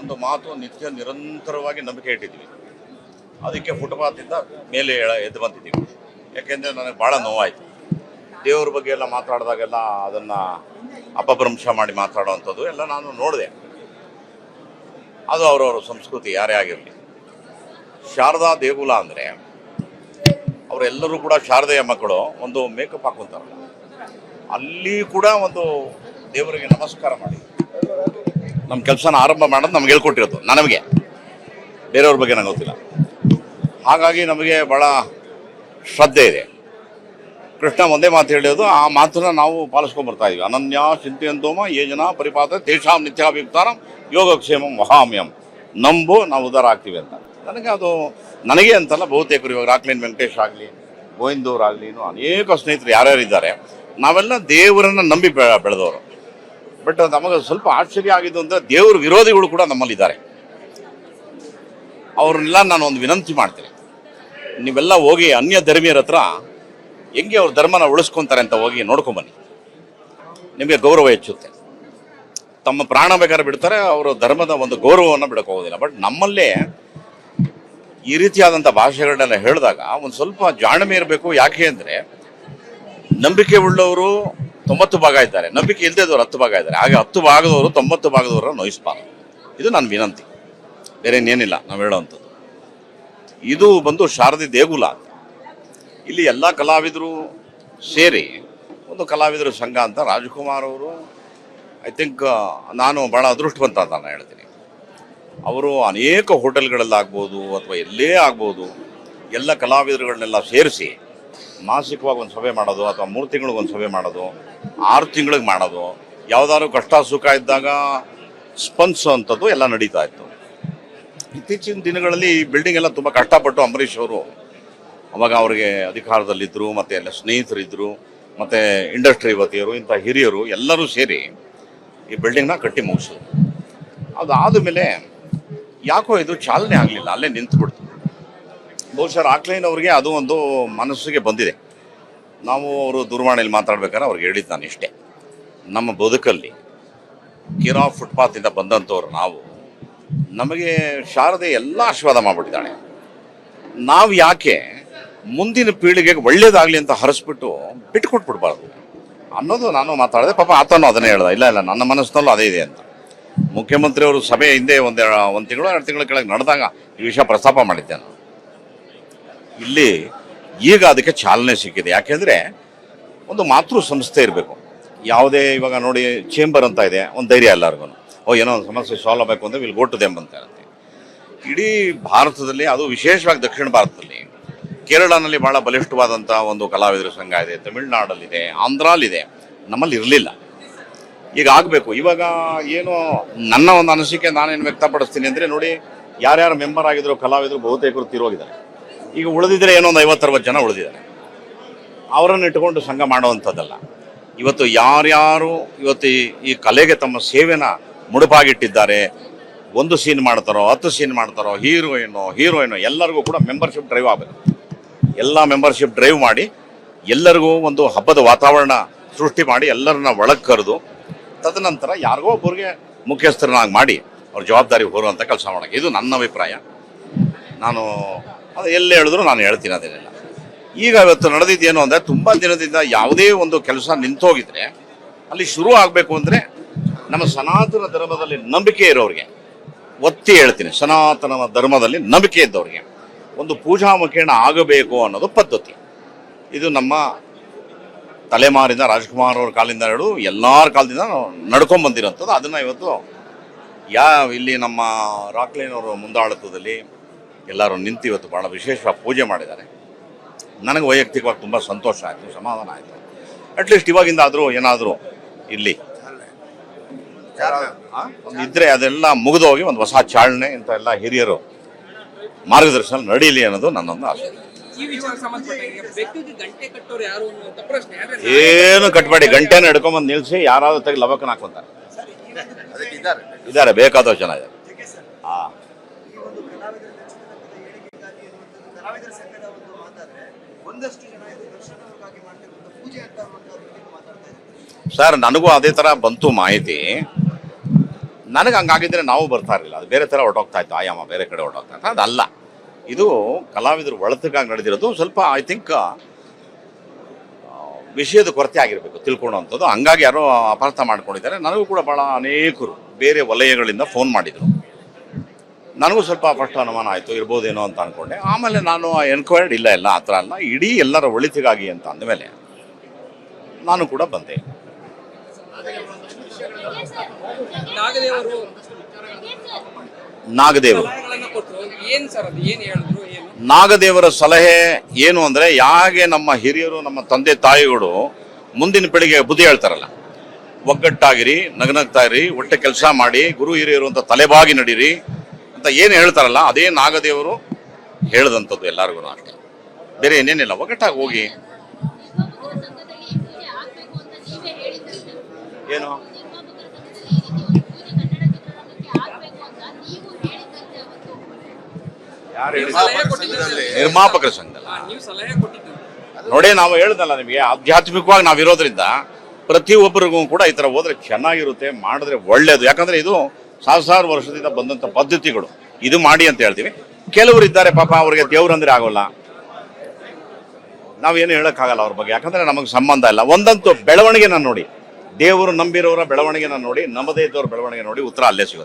ಒಂದು ಮಾತು ನಿತ್ಯ ನಿರಂತರವಾಗಿ ನಂಬಿಕೆ ಇಟ್ಟಿದ್ವಿ ಅದಕ್ಕೆ ಫುಟ್ಪಾತಿಂದ ಮೇಲೆ ಎದ್ದು ಬಂದಿದ್ದೀವಿ. ಯಾಕೆಂದರೆ ನನಗೆ ಭಾಳ ನೋವಾಯಿತು. ದೇವ್ರ ಬಗ್ಗೆ ಎಲ್ಲ ಮಾತಾಡಿದಾಗೆಲ್ಲ ಅದನ್ನು ಅಪಭ್ರಂಶ ಮಾಡಿ ಮಾತಾಡುವಂಥದ್ದು ಎಲ್ಲ ನಾನು ನೋಡಿದೆ. ಅದು ಅವರವರ ಸಂಸ್ಕೃತಿ, ಯಾರೇ ಆಗಿರಲಿ. ಶಾರದಾ ದೇಗುಲ ಅಂದರೆ ಅವರೆಲ್ಲರೂ ಕೂಡ ಶಾರದೆಯ ಮಕ್ಕಳು, ಒಂದು ಮೇಕಪ್ ಹಾಕೊಂತಾರಲ್ಲ. ಅಲ್ಲಿ ಕೂಡ ಒಂದು ದೇವರಿಗೆ ನಮಸ್ಕಾರ ಮಾಡಿ. ನಮ್ಮ ಕೆಲಸನ ಆರಂಭ ಮಾಡೋದು ನಮ್ಗೆ ಹೇಳ್ಕೊಟ್ಟಿರೋದು ನನಗೆ ಬೇರೆಯವ್ರ ಬಗ್ಗೆ ನಂಗೆ ಗೊತ್ತಿಲ್ಲ. ಹಾಗಾಗಿ ನಮಗೆ ಭಾಳ ಶ್ರದ್ಧೆ ಇದೆ. ಕೃಷ್ಣ ಒಂದೇ ಮಾತು ಹೇಳೋದು ಆ ಮಾತನ್ನ ನಾವು ಪಾಲಿಸ್ಕೊಂಡ್ ಬರ್ತಾ ಇದೀವಿ. ಅನನ್ಯ ಚಿಂತೆಯಂತೋಮ ಯೋಜನ ಜನ ಪರಿಪಾತ ತೇಷಾಂ ನಿತ್ಯಾಭಿಪ್ತಾರಂ ಯೋಗಕ್ಷೇಮಂ ಮಹಾಮ್ಯಂ ನಂಬು ನಾವು ಉದಾರ ಆಗ್ತೀವಿ ಅಂತ. ನನಗೆ ಅದು, ನನಗೆ ಅಂತಲ್ಲ ಬಹುತೇಕರು ಇವಾಗ ರಾಕ್ಲೈನ್ ವೆಂಕಟೇಶ್ ಆಗಲಿ, ಗೋವಿಂದವ್ರು ಆಗಲಿ ಅನೇಕ ಸ್ನೇಹಿತರು ಯಾರ್ಯಾರು ಇದ್ದಾರೆ ನಾವೆಲ್ಲ ದೇವರನ್ನ ನಂಬಿ ಬೆಳೆದವರು. ಬಟ್ ನಮಗೆ ಸ್ವಲ್ಪ ಆಶ್ಚರ್ಯ ಆಗಿದ್ದು ಅಂದ್ರೆ ದೇವ್ರ ವಿರೋಧಿಗಳು ಕೂಡ ನಮ್ಮಲ್ಲಿದ್ದಾರೆ. ಅವ್ರನ್ನೆಲ್ಲ ನಾನು ಒಂದು ವಿನಂತಿ ಮಾಡ್ತೀನಿ. ನೀವೆಲ್ಲ ಹೋಗಿ ಅನ್ಯ ಧರ್ಮೀಯರ ಹತ್ರ ಹೆಂಗೆ ಅವ್ರ ಧರ್ಮನ ಉಳಿಸ್ಕೊಂತಾರೆ ಅಂತ ಹೋಗಿ ನೋಡ್ಕೊಂಬನ್ನಿ. ನಿಮಗೆ ಗೌರವ ಹೆಚ್ಚುತ್ತೆ. ತಮ್ಮ ಪ್ರಾಣ ಬೇಕಾದ್ರೆ ಬಿಡ್ತಾರೆ, ಅವರು ಧರ್ಮದ ಒಂದು ಗೌರವವನ್ನು ಬಿಡೋಕ್ಕೋಗೋದಿಲ್ಲ ಬಟ್ ನಮ್ಮಲ್ಲೇ ಈ ರೀತಿಯಾದಂಥ ಭಾಷೆಗಳನ್ನೆಲ್ಲ ಹೇಳಿದಾಗ ಒಂದು ಸ್ವಲ್ಪ ಜಾಣ್ಮೆ ಇರಬೇಕು. ಯಾಕೆ ಅಂದರೆ ನಂಬಿಕೆ ಉಳ್ಳವರು ತೊಂಬತ್ತು ಭಾಗ ಇದ್ದಾರೆ. ನಂಬಿಕೆ ಇಲ್ಲದವರು ಹತ್ತು ಭಾಗ ಇದ್ದಾರೆ. ಹಾಗೆ ಹತ್ತು ಭಾಗದವರು, ತೊಂಬತ್ತು ಭಾಗದವರ ನೋಯಿಸಬಾರ್ದು. ಇದು ನನ್ನ ವಿನಂತಿ. ಬೇರೆ ಇನ್ನೇನಿಲ್ಲ, ನಾವು ಹೇಳುವಂಥದ್ದು. ಇದು ಬಂದು ಶಾರದಿ ದೇಗುಲ. ಇಲ್ಲಿ ಎಲ್ಲ ಕಲಾವಿದರು ಸೇರಿ, ಒಂದು ಕಲಾವಿದರ ಸಂಘ ಅಂತ ರಾಜ್ಕುಮಾರ್ ಅವರು ಐ ಥಿಂಕ್ ನಾನು ಭಾಳ ಅದೃಷ್ಟವಂತ ಅಂತ ನಾನು ಹೇಳ್ತೀನಿ. ಅವರು ಅನೇಕ ಹೋಟೆಲ್ಗಳಲ್ಲಾಗ್ಬೋದು ಅಥವಾ ಎಲ್ಲೇ ಆಗ್ಬೋದು, ಎಲ್ಲ ಕಲಾವಿದರುಗಳನ್ನೆಲ್ಲ ಸೇರಿಸಿ ಮಾಸಿಕವಾಗಿ ಒಂದು ಸಭೆ ಮಾಡೋದು ಅಥವಾ ಮೂರು ತಿಂಗಳಿಗೆ ಒಂದು ಸಭೆ ಮಾಡೋದು, ಆರು ತಿಂಗಳಿಗೆ ಮಾಡೋದು, ಯಾವುದಾದ್ರು ಕಷ್ಟ ಸುಖ ಇದ್ದಾಗ ಸ್ಪಂದಿಸುವಂಥದ್ದು ಎಲ್ಲ ನಡೀತಾ ಇತ್ತು. ಇತ್ತೀಚಿನ ದಿನಗಳಲ್ಲಿ ಈ ಬಿಲ್ಡಿಂಗ್ ಎಲ್ಲ ತುಂಬ ಕಷ್ಟಪಟ್ಟು ಅಂಬರೀಷ್ ಅವರು ಅವಾಗ ಅವರಿಗೆ ಅಧಿಕಾರದಲ್ಲಿದ್ದರು ಮತ್ತು ಎಲ್ಲ ಸ್ನೇಹಿತರಿದ್ದರು ಮತ್ತು ಇಂಡಸ್ಟ್ರಿ ವತಿಯರು, ಇಂಥ ಹಿರಿಯರು ಎಲ್ಲರೂ ಸೇರಿ ಈ ಬಿಲ್ಡಿಂಗ್ನ ಕಟ್ಟಿ ಮುಗಿಸಿದ್ರು. ಅದಾದ ಮೇಲೆ ಯಾಕೋ ಇದು ಚಾಲನೆ ಆಗಲಿಲ್ಲ, ಅಲ್ಲೇ ನಿಂತುಬಿಡ್ತು. ಬಹುಶಃ ರಾಕ್ಲೈನ್ ಅವರಿಗೆ ಅದು ಒಂದು ಮನಸ್ಸಿಗೆ ಬಂದಿದೆ. ನಾವು ಅವರು ದೂರವಾಣಿಯಲ್ಲಿ ಮಾತಾಡ್ಬೇಕಾದ್ರೆ ಅವ್ರಿಗೆ ಹೇಳಿದ್ದು ನಾನು ಇಷ್ಟೇ. ನಮ್ಮ ಬದುಕಲ್ಲಿ ಕಿರಾ ಫುಟ್ಪಾತಿಂದ ಬಂದಂಥವ್ರು ನಾವು, ನಮಗೆ ಶಾರದೆ ಎಲ್ಲ ಆಶೀರ್ವಾದ ಮಾಡಿಬಿಟ್ಟಿದ್ದಾಳೆ. ನಾವು ಯಾಕೆ ಮುಂದಿನ ಪೀಳಿಗೆಗೆ ಒಳ್ಳೇದಾಗಲಿ ಅಂತ ಹರಿಸ್ಬಿಟ್ಟು ಬಿಟ್ಕೊಟ್ಬಿಡ್ಬಾರ್ದು. ಅನ್ನೋದು ನಾನು ಮಾತಾಡಿದೆ, ಪಾಪ ಆತನೂ ಅದನ್ನೇ ಹೇಳ್ದೆ, ಇಲ್ಲ ಇಲ್ಲ, ನನ್ನ ಮನಸ್ಸಿನಲ್ಲೂ ಅದೇ ಇದೆ ಅಂತ. ಮುಖ್ಯಮಂತ್ರಿಯವರು ಸಭೆ ಹಿಂದೆ ಒಂದು ಒಂದು ತಿಂಗಳು, ಎರಡು ತಿಂಗಳ ಕೆಳಗೆ ನಡೆದಾಗ ಈ ವಿಷಯ ಪ್ರಸ್ತಾಪ ಮಾಡಿದ್ದೆ ನಾನು. ಇಲ್ಲಿ ಈಗ ಅದಕ್ಕೆ ಚಾಲನೆ ಸಿಕ್ಕಿದೆ. ಯಾಕೆಂದರೆ ಒಂದು ಮಾತೃ ಸಂಸ್ಥೆ ಇರಬೇಕು. ಯಾವುದೇ ಇವಾಗ ನೋಡಿ ಚೇಂಬರ್ ಅಂತ ಇದೆ, ಒಂದು ಧೈರ್ಯ ಎಲ್ಲರಿಗೂ ಓ, ಏನೋ ಒಂದು ಸಮಸ್ಯೆ ಸಾಲ್ವ್ ಆಗಬೇಕು ಅಂದರೆ ವಿಲ್ ಗೋಟ್ ದೆಂಬ್ ಅಂತ ಇರುತ್ತೆ ಇಡೀ ಭಾರತದಲ್ಲಿ, ಅದು ವಿಶೇಷವಾಗಿ ದಕ್ಷಿಣ ಭಾರತದಲ್ಲಿ, ಕೇರಳನಲ್ಲಿ ಭಾಳ ಬಲಿಷ್ಠವಾದಂಥ ಒಂದು ಕಲಾವಿದರ ಸಂಘ ಇದೆ, ತಮಿಳ್ನಾಡಲ್ಲಿದೆ, ಆಂಧ್ರಲ್ಲಿದೆ. ನಮ್ಮಲ್ಲಿ ಇರಲಿಲ್ಲ. ಈಗ ಆಗಬೇಕು. ಇವಾಗ ಏನು ನನ್ನ ಒಂದು ಅನಿಸಿಕೆ ನಾನೇನು ವ್ಯಕ್ತಪಡಿಸ್ತೀನಿ ಅಂದರೆ ನೋಡಿ, ಯಾರ್ಯಾರು ಮೆಂಬರ್ ಆಗಿದ್ರು, ಕಲಾವಿದರು, ಬಹುತೇಕರು ತೀರೋಗಿದ್ದಾರೆ ಈಗ ಉಳಿದಿದ್ರೆ ಏನೋ ಒಂದು ಐವತ್ತರವತ್ತು ಜನ ಉಳಿದಿದ್ದಾರೆ. ಅವರನ್ನು ಇಟ್ಟುಕೊಂಡು ಸಂಘ ಮಾಡುವಂಥದ್ದಲ್ಲ. ಇವತ್ತು ಯಾರ್ಯಾರು ಇವತ್ತು ಈ- ಕಲೆಗೆ ತಮ್ಮ ಸೇವೆನ ಮುಡುಪಾಗಿಟ್ಟಿದ್ದಾರೆ. ಒಂದು ಸೀನ್ ಮಾಡ್ತಾರೋ, ಹತ್ತು ಸೀನ್ ಮಾಡ್ತಾರೋ, ಹೀರೋಯಿನು ಹೀರೋಯಿನು, ಎಲ್ಲರಿಗೂ ಕೂಡ ಮೆಂಬರ್ಶಿಪ್ ಡ್ರೈವ್ ಆಗಬೇಕು. ಎಲ್ಲ ಮೆಂಬರ್ಶಿಪ್ ಡ್ರೈವ್ ಮಾಡಿ, ಎಲ್ಲರಿಗೂ ಒಂದು ಹಬ್ಬದ ವಾತಾವರಣ ಸೃಷ್ಟಿ ಮಾಡಿ, ಎಲ್ಲರನ್ನ ಒಳಗೆ ಕರೆದು, ತದನಂತರ ಯಾರಿಗೋ ಒಬ್ಬರಿಗೆ ಮುಖ್ಯಸ್ಥರನ್ನಾಗಿ ಮಾಡಿ, ಅವ್ರ ಜವಾಬ್ದಾರಿ ಹೋರುವಂಥ ಕೆಲಸ ಮಾಡೋಕ್ಕೆ. ಇದು ನನ್ನ ಅಭಿಪ್ರಾಯ. ನಾನು ಅದು ಎಲ್ಲಿ ಹೇಳಿದ್ರು ನಾನು ಹೇಳ್ತೀನಿ ಅದೇನಿಲ್ಲ. ಈಗ ಇವತ್ತು ನಡೆದಿದ್ದೇನು ಅಂದರೆ ತುಂಬ ದಿನದಿಂದ ಯಾವುದೇ ಒಂದು ಕೆಲಸ ನಿಂತೋಗಿದ್ರೆ, ಅಲ್ಲಿ ಶುರು ಆಗಬೇಕು ಅಂದರೆ ನಮ್ಮ ಸನಾತನ ಧರ್ಮದಲ್ಲಿ ನಂಬಿಕೆ ಇರೋರಿಗೆ, ಒತ್ತಿ ಹೇಳ್ತೀನಿ, ಸನಾತನ ಧರ್ಮದಲ್ಲಿ ನಂಬಿಕೆ ಇದ್ದವ್ರಿಗೆ ಒಂದು ಪೂಜಾ ಮುಖೇಣ ಆಗಬೇಕು ಅನ್ನೋದು ಪದ್ಧತಿ. ಇದು ನಮ್ಮ ತಲೆಮಾರಿಂದ ರಾಜ್ಕುಮಾರ್ ಅವ್ರ ಕಾಲಿಂದ ಹಿಡಿದು ಎಲ್ಲರ ಕಾಲದಿಂದ ನಡ್ಕೊಂಡ್ ಬಂದಿರೋಂಥದ್ದು. ಅದನ್ನು ಇವತ್ತು ಯಾ ಇಲ್ಲಿ ನಮ್ಮ ರಾಕ್ಲೈನ್ ಅವರ ಮುಂದಾಳತ್ವದಲ್ಲಿ ಎಲ್ಲರೂ ನಿಂತು ಇವತ್ತು ಭಾಳ ವಿಶೇಷವಾಗಿ ಪೂಜೆ ಮಾಡಿದ್ದಾರೆ. ನನಗೆ ವೈಯಕ್ತಿಕವಾಗಿ ತುಂಬ ಸಂತೋಷ ಆಯಿತು ಸಮಾಧಾನ ಆಯಿತು. ಅಟ್ಲೀಸ್ಟ್ ಇವಾಗಿಂದ ಆದರೂ ಏನಾದರೂ ಇಲ್ಲಿ ಇದ್ದರೆ ಇದ್ರೆ ಅದೆಲ್ಲ ಮುಗಿದು ಹೋಗಿ ಒಂದು ಹೊಸ ಚಾಲನೆ ಇಂಥ ಎಲ್ಲ ಹಿರಿಯರು ಮಾರ್ಗದರ್ಶನ ನಡೀಲಿ ಅನ್ನೋದು ನನ್ನೊಂದು ಆಸೆ. ಈ ವಿಚಾರ ಸಂಬಂಧಪಟ್ಟ ಬೆಕ್ಕಿಗೆ ಗಂಟೆ ಕಟ್ಟೋರು ಯಾರು ಅನ್ನುವಂತ ಪ್ರಶ್ನೆ. ಆದ್ರೆ ಏನು ಕಟ್ಬೇಡಿ ಗಂಟೆನ ಹಿಡ್ಕೊಂಬಂದು ನಿಲ್ಲಿಸಿ ಯಾರಾದ್ರೂ ತೆಗಿ ಲವಕನ ಹಾಕೊಂತಾರೆ ಇದ್ದಾರೆ. ಬೇಕಾದಷ್ಟು ಜನ ಇದ್ದಾರೆ ಆ ಈ ಒಂದು ಕಲಾವಿದರ ನೆಚ್ಚಿನ ಹೇಳಿಕೆಗಾಗಿ ಇರುವಂಥದ್ದು ಕಲಾವಿದರ ಸಂಘದ ಒಂದು ಮಾತಾದ್ರೆ ಒಂದಷ್ಟು ಜನ ಇದು ದರ್ಶನ ಅವ್ರಿಗಾಗಿ ಮಾಡ್ತಿರುವಂಥ ಪೂಜೆ ಅಂತ ಅನ್ನುವಂಥ ರೀತಿಯಲ್ಲಿ ಮಾತಾಡ್ತಾ ಇದ್ದಾರೆ ಸರ್, ನನಗೂ ಅದೇ ಥರ ಬಂತು ಮಾಹಿತಿ. ನನಗೆ ಹಂಗಾಗಿದ್ದರೆ ನಾವು ಬರ್ತಾ ಇರಲಿಲ್ಲ. ಅದು ಬೇರೆ ಥರ ಹೊರಟೋಗ್ತಾ ಇತ್ತು, ಆಯಾಮ ಬೇರೆ ಕಡೆ ಹೊರಟೋಗ್ತಾ ಇತ್ತು. ಅದಲ್ಲ ಇದು ಕಲಾವಿದರು ಒಳತಕ್ಕಾಗಿ ನಡೆದಿರೋದು ಸ್ವಲ್ಪ ಐ ಥಿಂಕ್ ವಿಷಯದ ಕೊರತೆ ಆಗಿರಬೇಕು, ತಿಳ್ಕೊಳ್ಳೋವಂಥದ್ದು. ಹಂಗಾಗಿ ಯಾರೋ ಅಪಾರ್ಥ ಮಾಡ್ಕೊಂಡಿದ್ದಾರೆ. ನನಗೂ ಕೂಡ ಭಾಳ ಅನೇಕರು ಬೇರೆ ವಲಯಗಳಿಂದ ಫೋನ್ ಮಾಡಿದರು. ನನಗೂ ಸ್ವಲ್ಪ ಫಸ್ಟ್ ಅನುಮಾನ ಆಯಿತು, ಇರ್ಬೋದೇನೋ ಅಂತ ಅಂದ್ಕೊಂಡೆ ಆಮೇಲೆ ನಾನು ಎನ್ಕ್ವೈರ್ಡ್ ಇಲ್ಲ ಇಲ್ಲ, ಆ ಥರ ಅಲ್ಲ, ಇಡೀ ಎಲ್ಲರ ಒಳಿತಿಗಾಗಿ ಅಂತ ಅಂದಮೇಲೆ ನಾನು ಕೂಡ ಬಂದೆ. ನಾಗದೇವರು. ನಾಗದೇವರು ಸಲಹೆ ಏನು ಅಂದರೆ, ಯಾಗೆ ನಮ್ಮ ಹಿರಿಯರು, ನಮ್ಮ ತಂದೆ ತಾಯಿಗಳು ಮುಂದಿನ ಪೀಳಿಗೆ ಬುದ್ಧಿ ಹೇಳ್ತಾರಲ್ಲ, ಒಗ್ಗಟ್ಟಾಗಿರಿ, ನಗನಗ್ತಾ ಇರಿ, ಒಟ್ಟೆ ಕೆಲಸ ಮಾಡಿ, ಗುರು ಹಿರಿಯರು ಅಂತ ತಲೆಬಾಗಿ ನಡೀರಿ ಅಂತ ಏನು ಹೇಳ್ತಾರಲ್ಲ ಅದೇ ನಾಗದೇವರು ಹೇಳ್ದಂಥದ್ದು ಎಲ್ಲರಿಗೂ ಅಷ್ಟೇ. ಬೇರೆ ಏನೇನಿಲ್ಲ ಒಗ್ಗಟ್ಟಾಗಿ ಹೋಗಿ. ಏನು? ನಿರ್ಮಾಪಕರ ಸಂಘದಲ್ಲ ಒಂದು ಪೂಜೆ ಕನ್ನಡ ಚಿತ್ರರಂಗಕ್ಕೆ ಆಗ್ಬೇಕು ಅಂತ ನೀವು ಹೇಳಿದ್ರಂತೆ ಅವತ್ತು ಯಾರು ನಿರ್ಮಾಪಕರ ಸಂಘದಲ್ಲಿ ಹಾ, ನೀವು ಸಲಹೆ ಕೊಟ್ಟಿದ್ದು ನೋಡಿ ನಾವು ಹೇಳ್ದಲ್ಲ ನಿಮಗೆ ಆಧ್ಯಾತ್ಮಿಕವಾಗಿ ನಾವಿರೋದ್ರಿಂದ ಪ್ರತಿಯೊಬ್ಬರಿಗೂ ಕೂಡ ಈ ಥರ ಹೋದ್ರೆ ಚೆನ್ನಾಗಿರುತ್ತೆ ಮಾಡಿದ್ರೆ ಒಳ್ಳೇದು. ಯಾಕಂದ್ರೆ ಇದು ಸಾವಿರಾರು ವರ್ಷದಿಂದ ಬಂದಂಥ ಪದ್ಧತಿಗಳು. ಇದು ಮಾಡಿ ಅಂತ ಹೇಳ್ತೀವಿ. ಕೆಲವರು ಇದ್ದಾರೆ ಪಾಪ, ಅವರಿಗೆ ದೇವ್ರು ಅಂದ್ರೆ ಆಗೋಲ್ಲ. ನಾವೇನು ಹೇಳೋಕ್ಕಾಗಲ್ಲ ಅವ್ರ ಬಗ್ಗೆ. ಯಾಕಂದ್ರೆ ನಮಗೆ ಸಂಬಂಧ ಇಲ್ಲ. ಒಂದಂತೂ ಬೆಳವಣಿಗೆನ ನೋಡಿ. ದೇವರು ನಂಬಿರೋರ ಬೆಳವಣಿಗೆನ ನೋಡಿ ನಮ್ಮದೇ ಇದ್ದವ್ರ ಬೆಳವಣಿಗೆ ನೋಡಿ ಉತ್ತರ ಅಲ್ಲೇ ಸಿಗುತ್ತೆ.